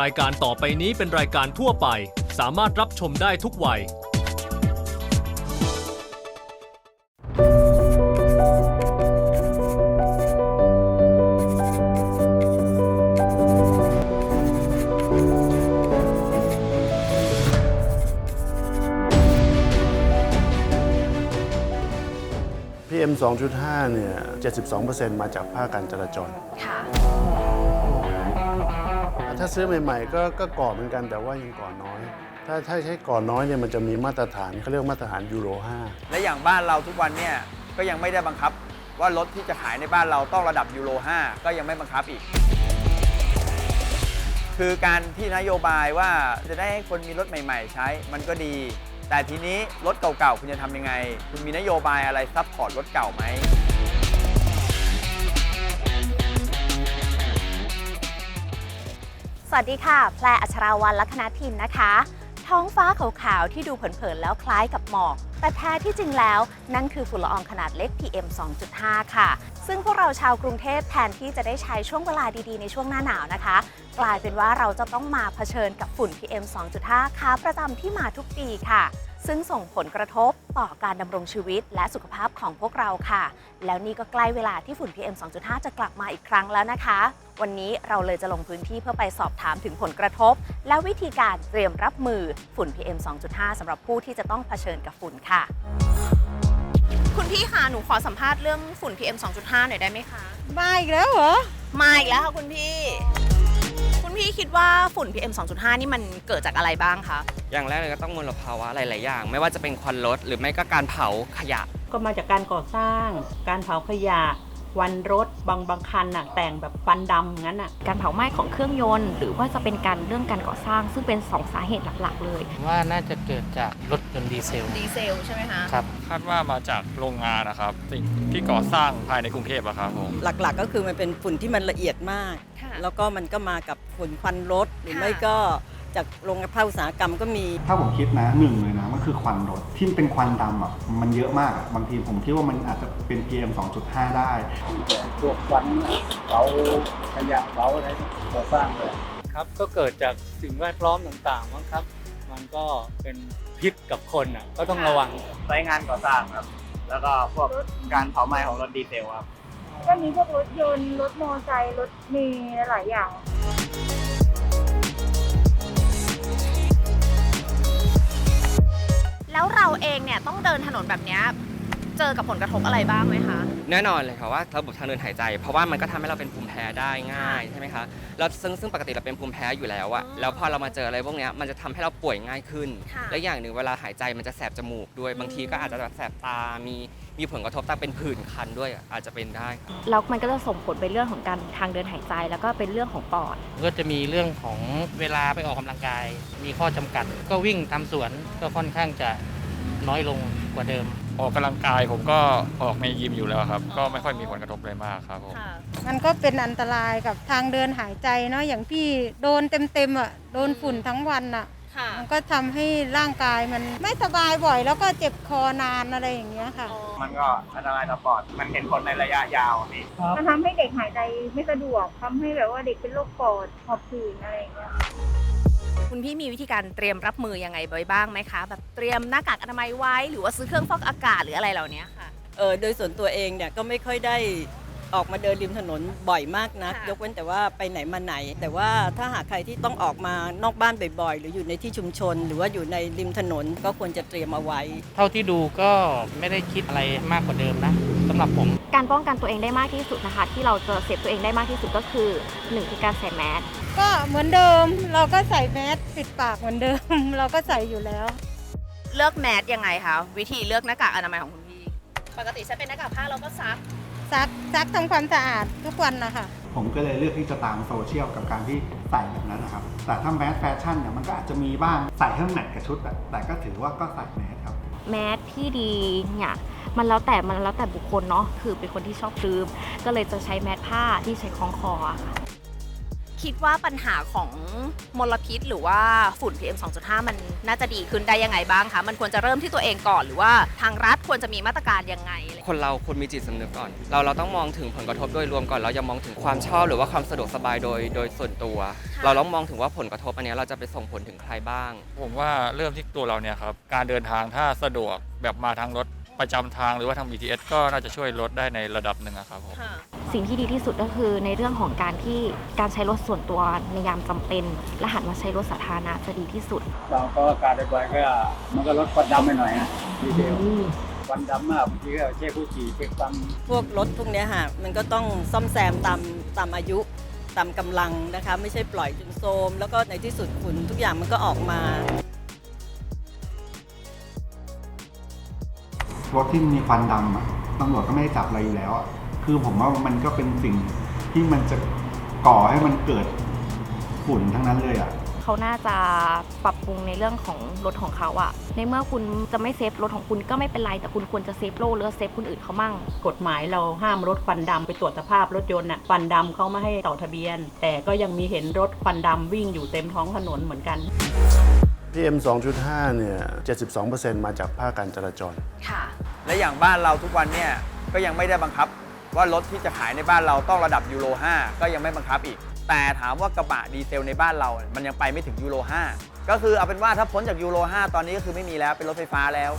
รายการต่อไปนี้เป็นรายการทั่วไป สามารถรับชมได้ทุกวัย PM 2.5 เนี่ย 72%มาจากภาคการจราจร ค่ะ ถ้าซื้อใหม่ๆ ก็ก็ก่อเหมือนกันแต่ว่ายังก่อน้อย ถ้าถ้าใช้ก่อน้อยเนี่ยมันจะมีมาตรฐานเขาเรียกมาตรฐานยูโรและอย่างบ้านเราทุกวันเนี่ยก็ยังไม่ได้บังคับ ว่ารถที่จะขายในบ้านเราต้องระดับยูโร 5 ก็ยังไม่บังคับอีก คือการที่นโยบายว่าจะได้ให้คนมีรถใหม่ ๆ ใช้ มันก็ดี แต่ทีนี้รถเก่าๆคุณจะทำยังไง คุณมีนโยบายอะไรซัพพอร์ตรถเก่าไหม สวัสดีค่ะ แพรอัชราวันลัคนาทินนะคะ ท้องฟ้าขาวๆ ที่ดูเผินๆ แล้วคล้ายกับหมอก แต่แท้ที่จริงแล้ว นั่นคือฝุ่นละอองขนาดเล็ก PM 2.5 ค่ะ ซึ่งพวกเราชาวกรุงเทพแทนที่จะได้ใช้ช่วงเวลาดีๆ ในช่วงหน้าหนาวนะคะ กลายเป็นว่าเราจะต้องมาเผชิญกับฝุ่น PM 2.5 ค้าประจำที่มาทุกปีค่ะ ซึ่งส่งผลกระทบต่อการดำรงชีวิตและสุขภาพของพวกเราค่ะ แล้วนี่ก็ใกล้เวลาที่ฝุ่น PM 2.5 จะกลับมาอีกครั้งแล้วนะคะ วันนี้เราเลยจะลงพื้นที่เพื่อไปสอบถามถึงผลกระทบ และวิธีการเตรียมรับมือฝุ่น PM 2.5 สำหรับผู้ที่จะต้องเผชิญกับฝุ่นค่ะ คุณพี่คะหนูขอสัมภาษณ์เรื่องฝุ่น PM 2.5 หน่อยได้ไหมคะ มาอีกแล้วเหรอ มาอีกแล้วค่ะคุณพี่ คุณพี่คิดว่าฝุ่น PM 2.5 นี่มันเกิดจากอะไรบ้างคะ อย่างแรกเลยก็ต้องมลภาวะหลาย ๆ อย่าง ไม่ว่าจะเป็นควันรถหรือไม่ก็การเผาขยะ ก็มาจากการก่อสร้าง การเผาขยะค วันรถบางบางคันน่ะแต่งแบบควันดำงั้นน่ะการเผาไหม้ของเครื่องยนต์ หรือว่าจะเป็นการเรื่องการก่อสร้าง ซึ่งเป็นสองสาเหตุหลักๆ เลย ว่าน่าจะเกิดจากรถยนต์ดีเซลดีเซลใช่ไหมคะครับคาดว่ามาจากโรงงานนะครับสิ่งที่ก่อสร้างภายในกรุงเทพอะครับผมหลักๆ ก็คือมันเป็นฝุ่นที่มันละเอียดมากค่ะแล้วก็มันก็มากับฝุ่นควันรถหรือค่ะไม่ก็จากโรงภาคอุตสาหกรรมก็มี ถ้าผมคิดนะหนึ่งเลยนะมัน คือควันรถที่เป็นควันดำอะมันเยอะมากอะบางทีผมคิดว่ามันอาจจะเป็น PM 2.5 ได้ พวกควันเผาขยะเผาอะไรก่อสร้างเลยครับก็เกิดจากสิ่งแวดล้อมต่างๆมั้งครับ มันก็เป็นพิษกับคนอะก็ต้องระวังไซต์งานก่อสร้างครับ แล้วก็พวกการเผาไหม้ของรถดีเซลครับ ก็มีพวกรถยนต์ รถมอเตอร์ไซค์ รถเมล์หลายอย่าง องเนี่ยต้องเดินถนนแบบเนี้ยเจอกับผลกระทบอะไรบ้างไหมคะ แน่นอนเลยค่ะว่าระบบทางเดินหายใจ เพราะว่ามันก็ทำให้เราเป็นภูมิแพ้ได้ง่ายใช่ไหมคะแล้วซึ่งซึ่งปกติเราเป็นภูมิแพ้อยู่แล้วอะอ๋อแล้วพอเรามาเจออะไรพวกเนี้ยมันจะทำให้เราป่วยง่ายขึ้น ค่ะและอย่างหนึ่งเวลาหายใจมันจะแสบจมูกด้วย บางทีก็อาจจะแบบแสบตา มีมีผลกระทบตาเป็นผื่นคันด้วยอะอาจจะเป็นได้ครับแล้วมันก็จะส่งผลไปเรื่องของการทางเดินหายใจ แล้วก็เป็นเรื่องของปอด ก็จะมีเรื่องของเวลาไปออกกำลังกาย มีข้อจำกัด ก็วิ่งตามสวนก็ค่อนข้างจะ น้อยลงกว่าเดิม ออกกำลังกายผมก็ออกในยิมอยู่แล้วครับ ก็ไม่ค่อยมีผลกระทบอะไรมากครับผมมันก็เป็นอันตรายกับทางเดินหายใจเนาะอย่างพี่โดนเต็มๆอะโดนฝุ่นทั้งวันอะค่ะมันก็ทำให้ร่างกายมันไม่สบายบ่อย แล้วก็เจ็บคอนานอะไรอย่างเงี้ยค่ะ มันก็อันตรายต่อปอด มันเห็นผลในระยะยาวอะพี่มันทำให้เด็กหายใจไม่สะดวกทำให้แบบว่าเด็กเป็นโรคปอดหอบหืดอะไรอย่างเงี้ย คุณพี่มีวิธีการเตรียมรับมือยังไงไว้บ้างไหมคะ แบบเตรียมหน้ากากอนามัยไว้ หรือว่าซื้อเครื่องฟอกอากาศหรืออะไรเหล่านี้ค่ะ เออโดยส่วนตัวเองเนี่ยก็ไม่ค่อยได้ออกมาเดินริมถนนบ่อยมากนะค่ะยกเว้นแต่ว่าไปไหนมาไหน แต่ว่าถ้าหากใครที่ต้องออกมานอกบ้านบ่อยๆ หรืออยู่ในที่ชุมชน หรือว่าอยู่ในริมถนนก็ควรจะเตรียมเอาไว้ เท่าที่ดูก็ไม่ได้คิดอะไรมากกว่าเดิมนะ สำหรับผม การป้องกันตัวเองได้มากที่สุดนะคะ ที่เราจะเซฟตัวเองได้มากที่สุดก็คือหนึ่งคือการใส่แมสก็เหมือนเดิม เราก็ใส่แมสปิดปากเหมือนเดิม เราก็ใส่อยู่แล้ว เลือกแมสยังไงคะวิธีเลือกหน้ากากอนามัยของคุณพี่ปกติใช้เป็นหน้ากากผ้าเราก็ซักซักซักทำความสะอาดทุกวันนะคะผมก็เลยเลือกที่จะตามโซเชียลกับการที่ใส่แบบนั้นนะครับ แต่ถ้าแมสแฟชั่นเนี่ยมันก็อาจจะมีบ้างใส่ให้มันแมทกับชุดอะแต่ก็ถือว่าก็ใส่แมสครับ แมสที่ดีเนี่ย มันแล้วแต่มันแล้วแต่บุคคลเนาะคือเป็นคนที่ชอบลืม ก็เลยจะใช้แมสผ้าที่ใช้คล้องคออะค่ะคิดว่าปัญหาของมลพิษ หรือว่าฝุ่น PM 2.5 มันน่าจะดีขึ้นได้ยังไงบ้างคะ มันควรจะเริ่มที่ตัวเองก่อนหรือว่าทางรัฐควรจะมีมาตรการยังไงอะไรคนเราควรมีจิตสำนึกก่อน เราเราต้องมองถึงผลกระทบโดยรวมก่อน เราอย่ามองถึงความชอบหรือว่าความสะดวกสบายโดยโดยส่วนตัว เราต้องมองถึงว่าผลกระทบอันเนี้ยเราจะไปส่งผลถึงใครบ้าง ผมว่าเริ่มที่ตัวเราเนี่ยครับ การเดินทางถ้าสะดวกแบบมาทางรถ ประจำทางหรือว่าทาง BTS ก็น่าจะช่วยลดได้ในระดับหนึ่งอะครับผมสิ่งที่ดีที่สุดก็คือในเรื่องของการที่การใช้รถส่วนตัวในยามจำเป็นและหันมาใช้รถสาธารณะจะดีที่สุด เราก็อากาศบ่อยๆก็มันก็ลดควันดำไปหน่อยนะดีเทลควันดำมากบางทีก็เช็คผู้ขี่เช็คฟังพวกรถพวกเนี้ยค่ะมันก็ต้องซ่อมแซมตามตามอายุตามกำลังนะคะ ไม่ใช่ปล่อยจนโทรมแล้วก็ในที่สุดฝุ่นทุกอย่างมันก็ออกมา รถที่มีควันดำอะตำรวจก็ไม่ได้จับอะไรอยู่แล้วอะคือผมว่ามันก็เป็นสิ่งที่มันจะก่อให้มันเกิดฝุ่นทั้งนั้นเลยอะเขาน่าจะปรับปรุงในเรื่องของรถของเขาอะในเมื่อคุณจะไม่เซฟรถของคุณก็ไม่เป็นไร แต่คุณควรจะเซฟโลกหรือเซฟคนอื่นเขามั่ง กฎหมายเราห้ามรถควันดำไปตรวจสภาพรถยนต์น่ะควันดำเขาไม่ให้ต่อทะเบียน แต่ก็ยังมีเห็นรถควันดำวิ่งอยู่เต็มท้องถนนเหมือนกัน PM 2.5 เนี่ย 72%มาจากภาคการจราจร ค่ะ และอย่างบ้านเราทุกวันเนี่ยก็ยังไม่ได้บังคับ ว่ารถที่จะขายในบ้านเราต้องระดับยูโร 5 ก็ยังไม่บังคับอีก แต่ถามว่ากระบะดีเซลในบ้านเรา มันยังไปไม่ถึงยูโร 5 ก็คือเอาเป็นว่าถ้าพ้นจากยูโร 5 ตอนนี้ก็คือไม่มีแล้วเป็นรถไฟฟ้าแล้ว